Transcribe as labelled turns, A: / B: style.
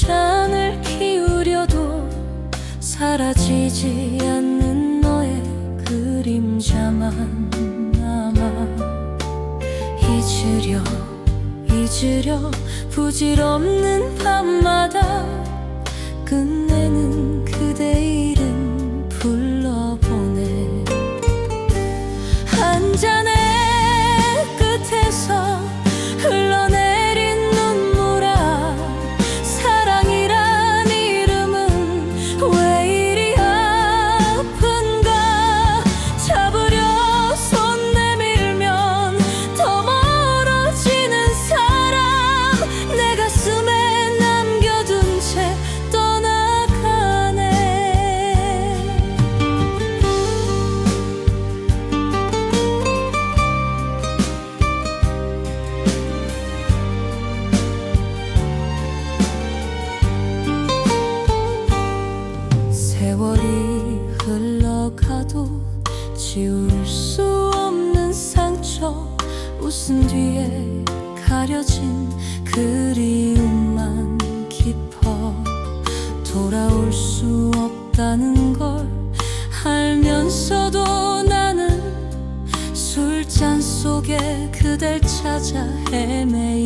A: 잔을 키우려도 사라지지 않는 너의 그림자만 남아 잊으려 잊으려 부질없는 밤마다 끝내는 지울 수 없는 상처 웃음 뒤에 가려진 그리움만 깊어 돌아올 수 없다는 걸 알면서도 나는 술잔 속에 그댈 찾아 헤매